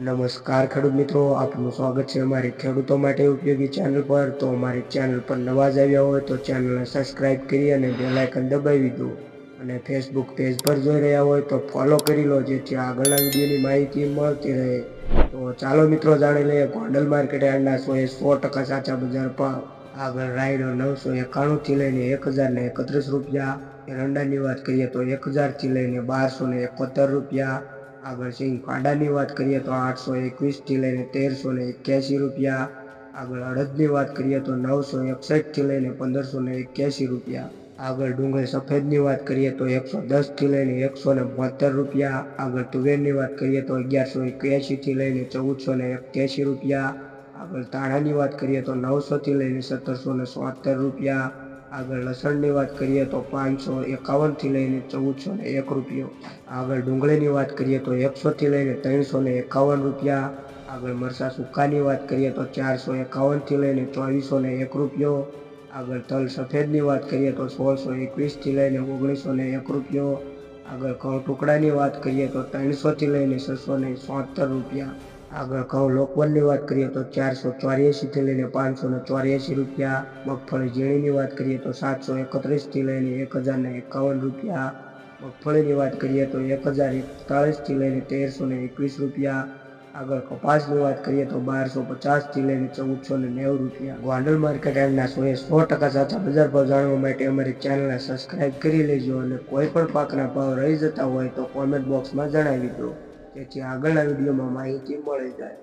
નમસ્કાર ખેડૂત મિત્રો, આપનું સ્વાગત છે અમારી ખેડૂતો માટે ઉપયોગી ચેનલ પર. તો અમારી ચેનલ પર નવા જ આવ્યા હોય તો ચેનલને સબસ્ક્રાઈબ કરી અને બેલ આઇકન દબાવી દો. અને ફેસબુક પેજ પર જોઈ રહ્યા હોય તો ફોલો કરી લો, જેથી આગળના વિડીયોની માહિતી મળતી રહે. તો ચાલો મિત્રો, જાણી લઈએ ગોંડલ માર્કેટ યાર્ડના એ સો ટકા સાચા બજાર પર આગળ રાયડો નવસો એકાણુંથી લઈને એક હજારને એકત્રીસ રૂપિયા. એરંડાની વાત કરીએ તો એક હજારથી લઈને બારસો ને એકોતેર રૂપિયા. આગળ સિંગ પાંડાની વાત કરીએ તો આઠસો એકવીસથી લઈને તેરસો ને એક્યાસી રૂપિયા. આગળ અડદની વાત કરીએ તો નવસો એકસઠથી લઈને પંદરસો ને એક્યાસી રૂપિયા. આગળ ડુંગળ સફેદની વાત કરીએ તો એકસો દસથી લઈને એકસો ને બોતેર રૂપિયા. આગળ તુવેરની વાત કરીએ તો અગિયારસો એક્યાસીથી લઈને ચૌદસો ને એક્યાસી રૂપિયા. આગળ તાણાની વાત કરીએ તો નવસોથી લઈને સત્તરસો ને રૂપિયા. આગળ લસણની વાત કરીએ તો પાંચસો એકાવનથી લઈને ચૌદસો ને એક રૂપિયો. આગળ ડુંગળીની વાત કરીએ તો એકસોથી લઈને ત્રણસો ને એકાવન રૂપિયા. આગળ મરસા સૂકાની વાત કરીએ તો ચારસો એકાવનથી લઈને ચોવીસો ને એક રૂપિયો. આગળ તલ સફેદની વાત કરીએ તો સોળસો એકવીસથી લઈને ઓગણીસો ને એક રૂપિયો. આગળ ઘઉં ટુકડાની વાત કરીએ તો ત્રણસોથી લઈને છસો ને રૂપિયા. આગળ ઘઉં લોકવનની વાત કરીએ તો ચારસો ચોર્યાસીથી લઈને પાંચસો ને ચોર્યાસી રૂપિયા મગફળી ઝીણીની વાત કરીએ તો સાતસો એકત્રીસથી લઈને એક હજાર ને એકાવન રૂપિયા. મગફળીની વાત કરીએ તો એક હજાર એકતાળીસથી લઈને તેરસો ને એકવીસ રૂપિયા. આગળ કપાસની વાત કરીએ તો બારસો પચાસથી લઈને ચૌદસો ને નેવું રૂપિયા. ગોંડલ માર્કેટ એમના સો એ સો ટકા સાચા બજાર ભાવ જાણવા માટે અમારી ચેનલને સબસ્ક્રાઇબ કરી લેજો અને કોઈ પણ પાકના ભાવ રહી જતા હોય તો કોમેન્ટ બોક્સમાં જણાવી દો. જેથી આગળના વિડીયોમાં માહિતી મળી જાય.